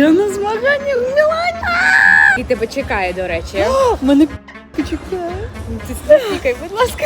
Я на змаганнях в Мілані. І тебе чекає, до речі. Мене чекає. Ти слухай, будь ласка.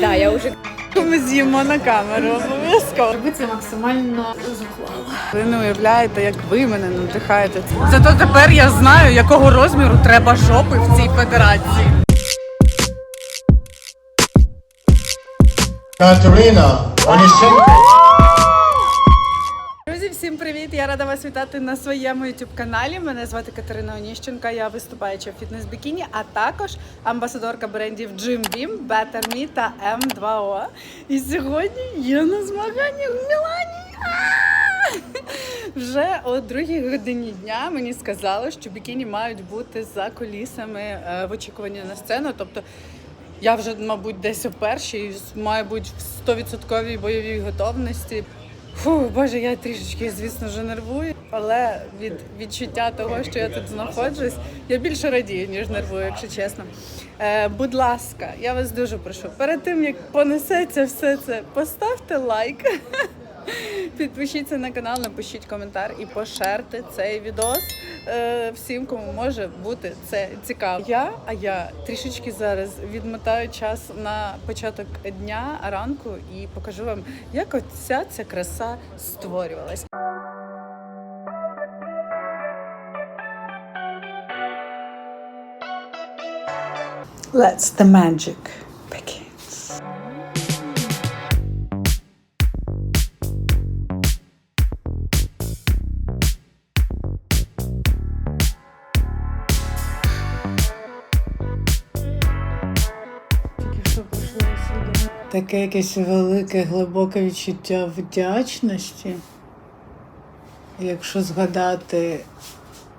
Да, я вже Ми з'їмо на камеру обов'язково. роби це максимально зухвало. Ви не уявляєте, як ви мене надихаєте. Зато тепер я знаю, якого розміру треба жопи в цій федерації. Katerina Onyshchenko. Всім привіт! Я рада вас вітати на своєму youtube каналі. Мене звати Катерина Оніщенка. Я виступаюча в фітнес-бікіні, а також амбасадорка брендів Jim Beam, Better Me та M2O. І сьогодні я на змаганнях в Мілані. Вже о другій годині дня мені сказали, що бікіні мають бути за колісами е, в очікуванні на сцену. Тобто я вже, мабуть, десь о першій, має бути в 100% бойовій готовності. Фу, боже, я трішечки, звісно, вже нервую, але від відчуття того, що я тут знаходжусь, я більше радію, ніж нервую, якщо чесно. Е, будь ласка, я вас дуже прошу, перед тим як понесеться все це, поставте лайк. Підпишіться на канал, напишіть коментар і пошерте цей відос е, всім, кому може бути це цікаво. Я, а я трішечки зараз відмотаю час на початок дня ранку і покажу вам, як оця ця краса створювалась. Let's the magic begins. Таке якесь велике, глибоке відчуття вдячності. Якщо згадати,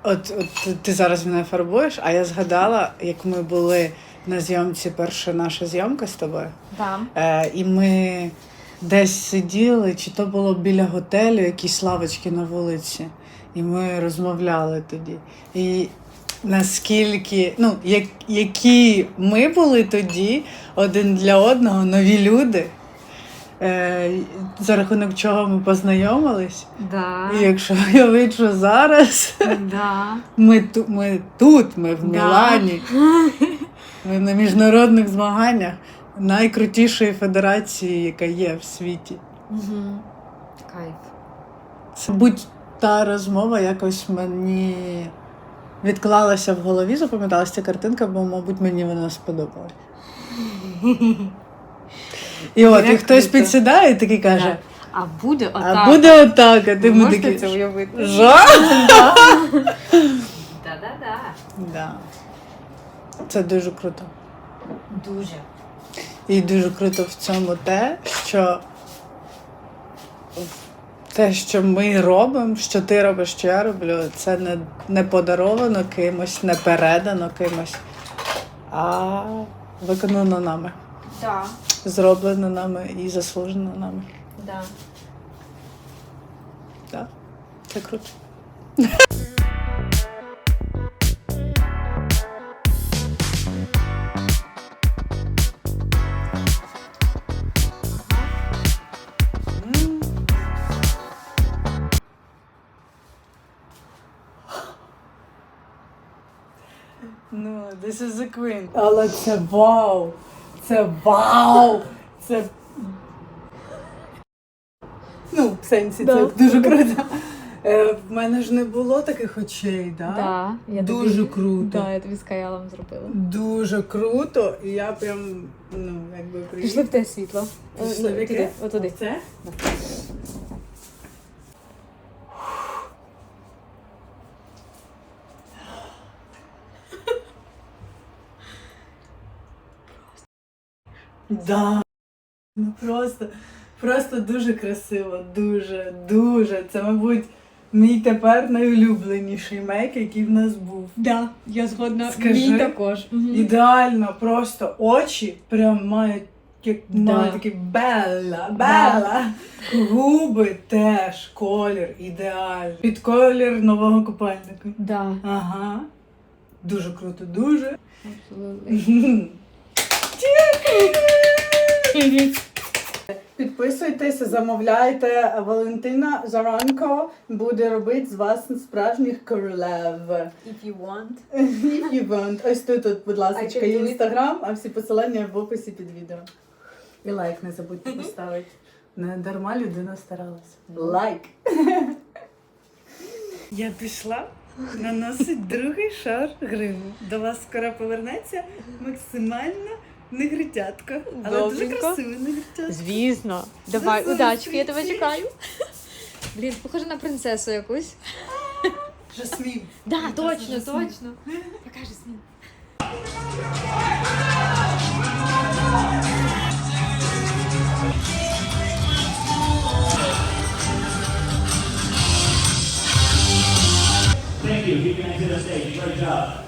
от, от ти зараз мене фарбуєш, а я згадала, як ми були на зйомці, перша наша зйомка з тобою. Да. Е, і ми десь сиділи, чи то було біля готелю, якісь лавочки на вулиці, і ми розмовляли тоді. І наскільки, ну, як, які ми були тоді один для одного, нові люди, е, за рахунок чого ми познайомились. Да. І якщо я вийду зараз, Да. ми, ту, ми тут, ми в Да. Мілані. Ми на міжнародних змаганнях найкрутішої федерації, яка є в світі. Угу. Кайф. Це будь-та розмова якось мені відклалася в голові, запам'яталася ця картинка, бо, мабуть, мені вона сподобалась. І от, і хтось круто. підсідає і такий каже: А буде отак. а буде отак, а Ви ти ми можете такі. це уявити? Жах? Да-да-да. Да. Це дуже круто. Дуже. І дуже круто в цьому те, що те, що ми робимо, що ти робиш, що я роблю, це не, не подаровано кимось, не передано кимось, а виконано нами, Да. зроблено нами і заслужено нами. Да. Да. Це круто. Queen. Але це вау! Це вау! Це. Ну, в сенсі, це дуже круто. Е, в мене ж не було таких очей, да? Да. Я Дуже тобі... круто. Да, я тобі з каялом зробила. Дуже круто, і я прям, ну, якби Пішли в те світло. Пішли в О, яке? Туди, отуди. Це? Да. Ну просто, просто дуже красиво, дуже, дуже. Це, мабуть, мій тепер найулюбленіший мейк, який в нас був. Да, я згодна. Скажи. Мій також. Ідеально, просто очі прям мають як мають такі белла, белла. Губи теж, колір ідеальний. Під колір нового купальника. Да. Ага. Дуже круто, дуже. Абсолютно. Підписуйтесь, замовляйте. Валентина Заранко буде робити з вас справжніх королев. If you want. If you want. Ось тут, тут, будь ласка, інстаграм, а всі посилання в описі під відео. І лайк не забудьте поставити. Не дарма людина старалась. Лайк. Я пішла наносить другий шар гриму. До вас скоро повернеться максимально негритятко. Але дуже Добренько. красиве негритятко. Звісно. Давай, Зараз удачки, я тебе чекаю. Блін, похоже на принцесу якусь. Жасмін. Да, точно, Жасмін. точно. Яка ж змін? Thank you. You can exit the stage. Great job.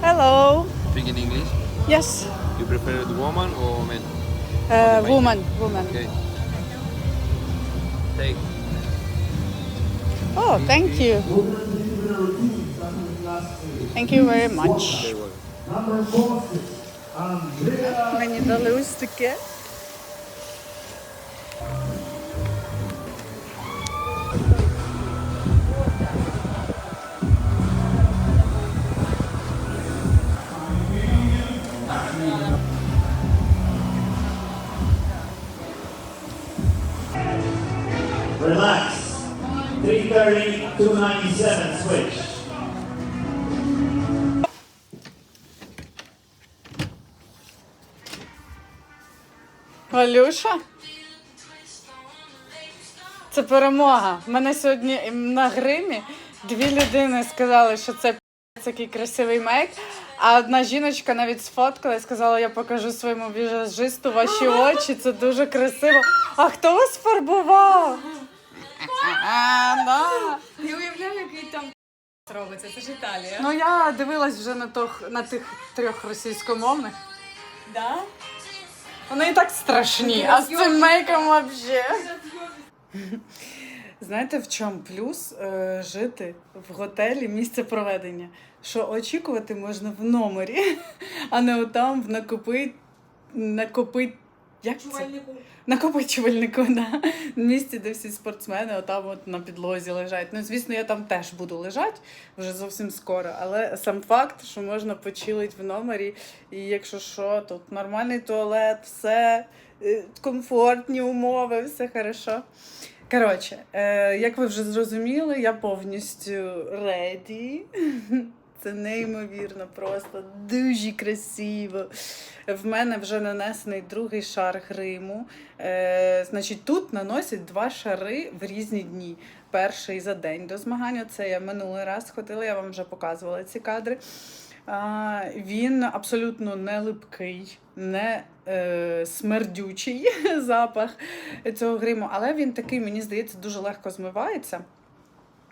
Hello. Speak in English. Yes. You prefer the woman or men? Uh, woman, woman. Okay. Take. Oh, thank you. Thank you very much. Very well. Мені дали ось таке. Relax. 330, 297, switch. Валюша? Це перемога. Мене сьогодні на гримі дві людини сказали, що це який красивий мейк. А одна жіночка навіть сфоткала і сказала, я покажу своєму віжажисту ваші очі, це дуже красиво. А хто вас фарбував? А, да. Я уявляю, який там робиться, це ж Італія. Ну я дивилась вже на, тох, на тих трьох російськомовних. Да? Вони і так страшні, а з цим мейком взагалі. Знаєте, в чому плюс е, жити в готелі місце проведення? Що очікувати можна в номері, а не отам в накопи... накопи... Як це? Накопичувальнику, да. місці, де всі спортсмени отам от на підлозі лежать. Ну, звісно, я там теж буду лежати вже зовсім скоро. Але сам факт, що можна почилити в номері, і якщо що, тут нормальний туалет, все, е, комфортні умови, все хорошо. Коротше, е, як ви вже зрозуміли, я повністю реді. Це неймовірно, просто дуже красиво. В мене вже нанесений другий шар гриму. Е, значить, тут наносять два шари в різні дні. Перший за день до змагання. Це я минулий раз ходила, я вам вже показувала ці кадри. А, він абсолютно не липкий, не е, смердючий запах цього гриму, але він такий, мені здається, дуже легко змивається.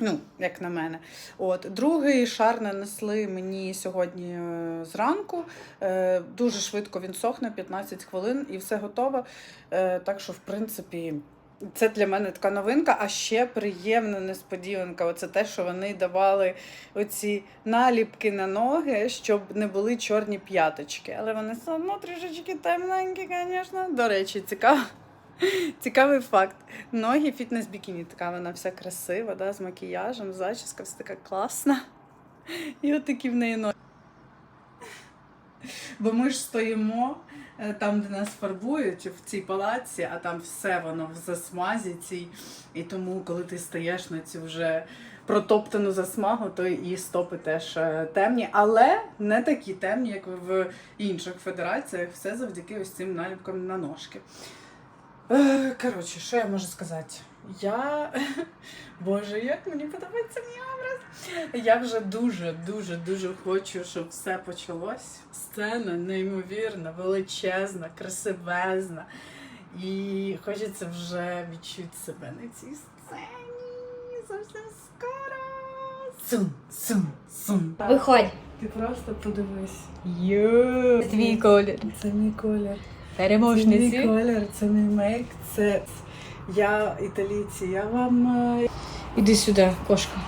Ну, як на мене. От другий шар нанесли мені сьогодні е, зранку. Е, дуже швидко він сохне, 15 хвилин, і все готово. Е, так що, в принципі, це для мене така новинка. А ще приємна несподіванка. Оце те, що вони давали оці наліпки на ноги, щоб не були чорні п'яточки. Але вони все одно трішечки темненькі, звісно. До речі, цікаво. Цікавий факт. Ноги фітнес бікіні, така вона вся красива, да, з макіяжем, зачіска, все така класна. І от такі в неї ноги. Бо ми ж стоїмо е, там, де нас фарбують, в цій палаці, а там все воно в засмазі цій. І тому, коли ти стаєш на цю вже протоптану засмагу, то і стопи теж е, темні, але не такі темні, як в інших федераціях. Все завдяки ось цим наліпкам на ножки. Е, Коротше, що я можу сказати? Я. Боже, як мені подобається мій образ. Я вже дуже, дуже, дуже хочу, щоб все почалось. Сцена неймовірна, величезна, красивезна. І хочеться вже відчути себе на цій сцені. Зовсім скоро. Сум, сум, сум. Виходь. Ти просто подивись. Йо! Твій колір. Це мій колір. Це мій колір, це мій мейк, це я італійці. Я вам е, Іди сюди, кошка.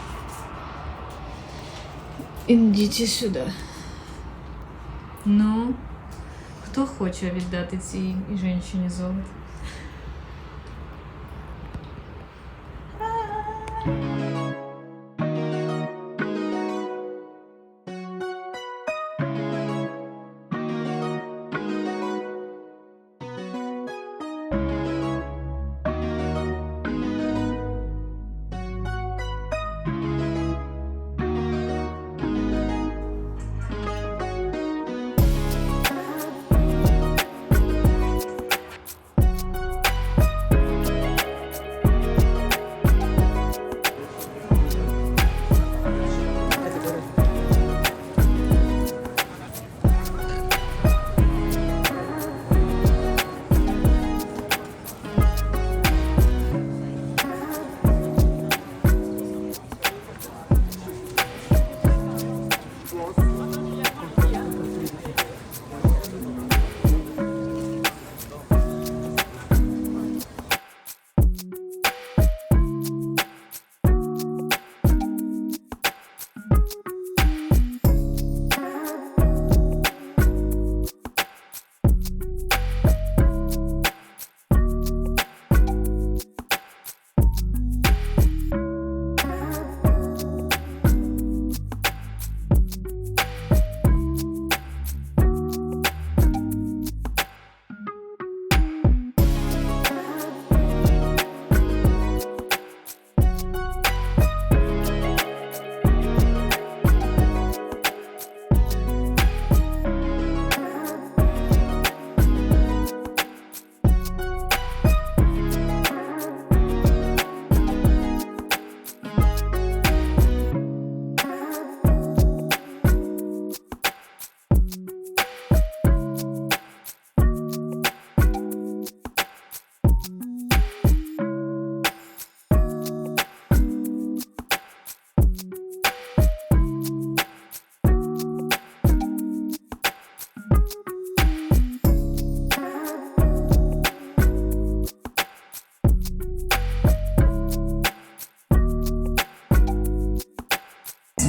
Ідіть сюди. Ну, хто хоче віддати цій жінці золото?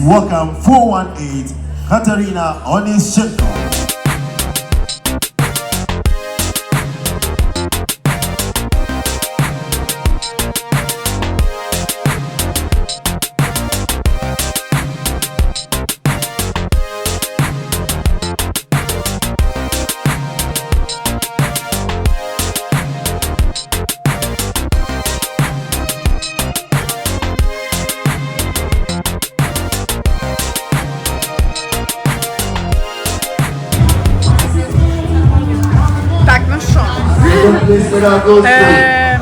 Welcome 418 Katarina Onischenko. Е,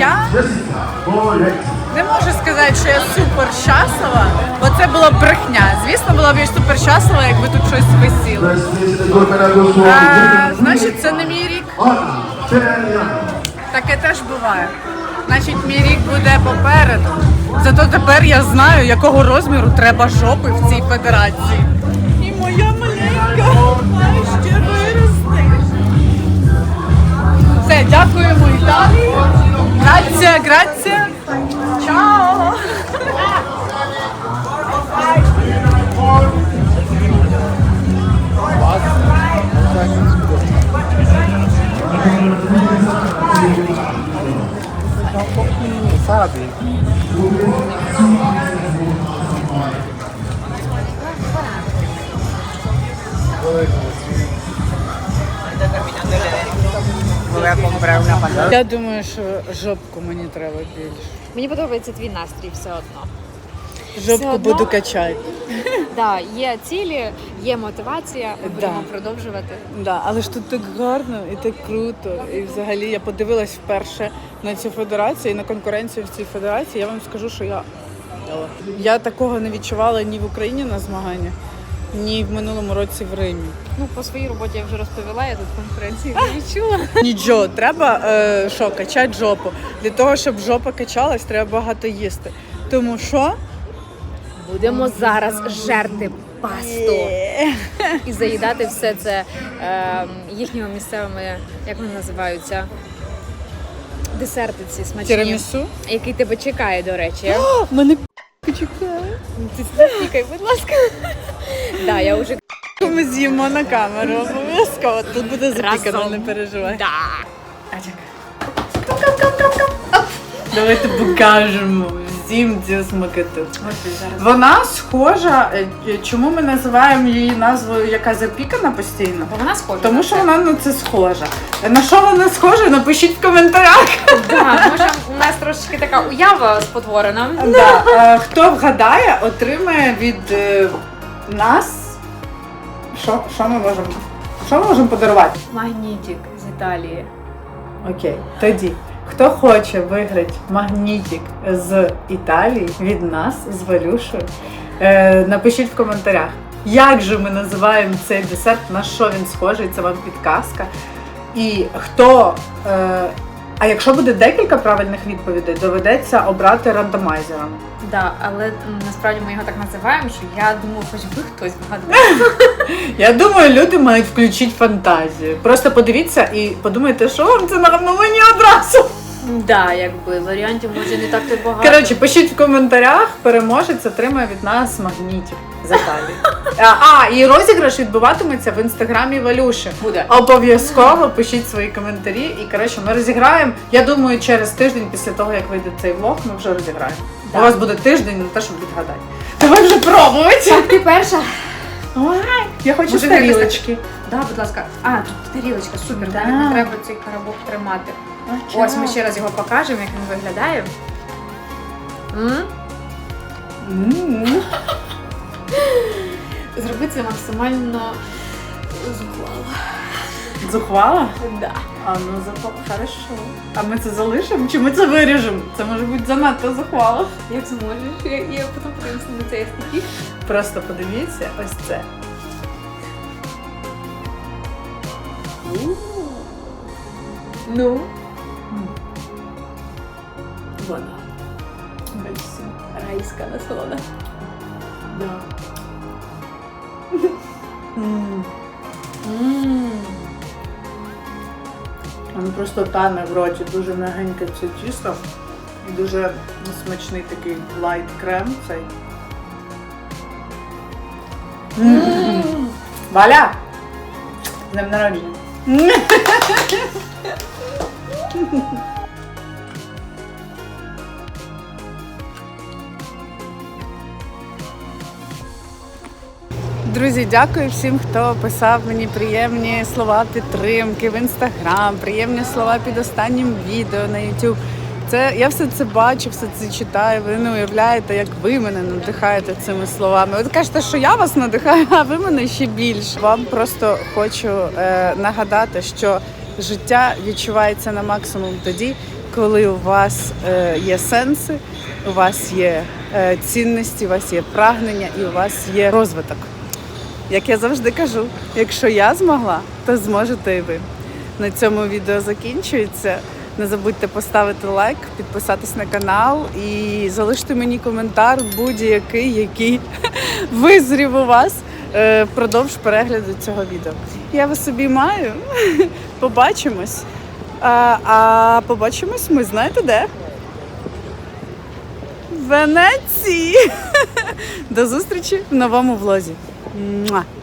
я не можу сказати, що я супер щаслива, бо це була брехня. Звісно, була б я супер щаслива, якби тут щось висіло. Е, значить, це не мій рік. Таке теж буває. Значить, мій рік буде попереду. Зато тепер я знаю, якого розміру треба жопи в цій федерації. І моя маленька Грація. Чао. Я думаю, що жопку мені треба більше. Мені подобається твій настрій все одно. Жопку одно- буду качати. Да, є цілі, є мотивація, ми Да. будемо продовжувати. Да, але ж тут так гарно і так круто. І взагалі я подивилась вперше на цю федерацію і на конкуренцію в цій федерації. Я вам скажу, що я, я такого не відчувала ні в Україні на змаганнях, ні в минулому році в Римі. Ну, по своїй роботі я вже розповіла, я тут конференції не відчула. Нічого, треба е, що, качати жопу. Для того, щоб жопа качалась, треба багато їсти. Тому що Будемо зараз жерти пасту і заїдати все це е, їхніми місцевими, як вони називаються, десерти ці смачні. тірамісу. Який тебе чекає, до речі. Мене чекає. Ти слухай, будь ласка. Да, я вже Ми з'їмо на камеру. Обов'язково. Тут буде запікано, не переживай. да. Давайте покажемо всім цю смакоту. Вона схожа. е, е, Чому ми називаємо її назвою, яка запікана постійно? Бо вона схожа. Тому що вона на це схожа. На що вона схожа? Напишіть в коментарях. Да, може, у нас трошечки така уява спотворена. Да. Е, Хто вгадає, отримає від е, нас. Що, що ми можемо? Що ми можемо подарувати? Магнітик з Італії. Окей, тоді. Хто хоче виграти магнітик з Італії від нас з Валюшою, е, напишіть в коментарях, як же ми називаємо цей десерт, на що він схожий, це вам підказка. І хто. Е, а якщо буде декілька правильних відповідей, доведеться обрати рандомайзером. Да, але м, насправді ми його так називаємо, що я думаю, хоч би хтось вгадав. Я думаю, люди мають включити фантазію. Просто подивіться і подумайте, що вам це на мені одразу. Да, якби варіантів може не так то й багато. Коротше, пишіть в коментарях, переможець отримає від нас магнітів за. А, А, і розіграш відбуватиметься в інстаграмі Валюші. Буде. Обов'язково пишіть свої коментарі. І коротше, ми розіграємо. Я думаю, через тиждень після того, як вийде цей влог, ми вже розіграємо. Да. У вас буде тиждень на те, щоб відгадати. Давай вже пробувати. Так, ти перша. Ой, я хочу Може, тарілочки. якось Да, будь ласка. А, тут тарілочка, супер, Да. не треба цей коробок тримати. Ось ми ще раз його покажемо, як він виглядає. М? М. Зроби це максимально зухвало. Зухвала? Да. А ну запа... хорошо. А ми це залишимо? Чи ми це виріжемо? Це може бути занадто зухвало. Як зможеш? Я, я потім подивлюся на цей естетик. Просто подивіться ось це. Ну. Вона. Райська насолода. Да. просто тане в роті, дуже м'ягеньке це тісто. І дуже смачний такий лайт крем цей. Валя! З днем народження! Друзі, дякую всім, хто писав мені приємні слова підтримки в інстаграм, приємні слова під останнім відео на YouTube. Це я все це бачу, все це читаю. Ви не уявляєте, як ви мене надихаєте цими словами. Ви кажете, що я вас надихаю, а ви мене ще більше. Вам просто хочу е, нагадати, що життя відчувається на максимум тоді, коли у вас е, є сенси, у вас є е, цінності, у вас є прагнення і у вас є розвиток. Як я завжди кажу, якщо я змогла, то зможете і ви. На цьому відео закінчується. Не забудьте поставити лайк, підписатись на канал і залишити мені коментар будь-який, який визрів у вас е, впродовж перегляду цього відео. Я вас собі маю. Побачимось. А, а побачимось ми знаєте де? В Венеції. До зустрічі в новому влозі. 嗯，啊。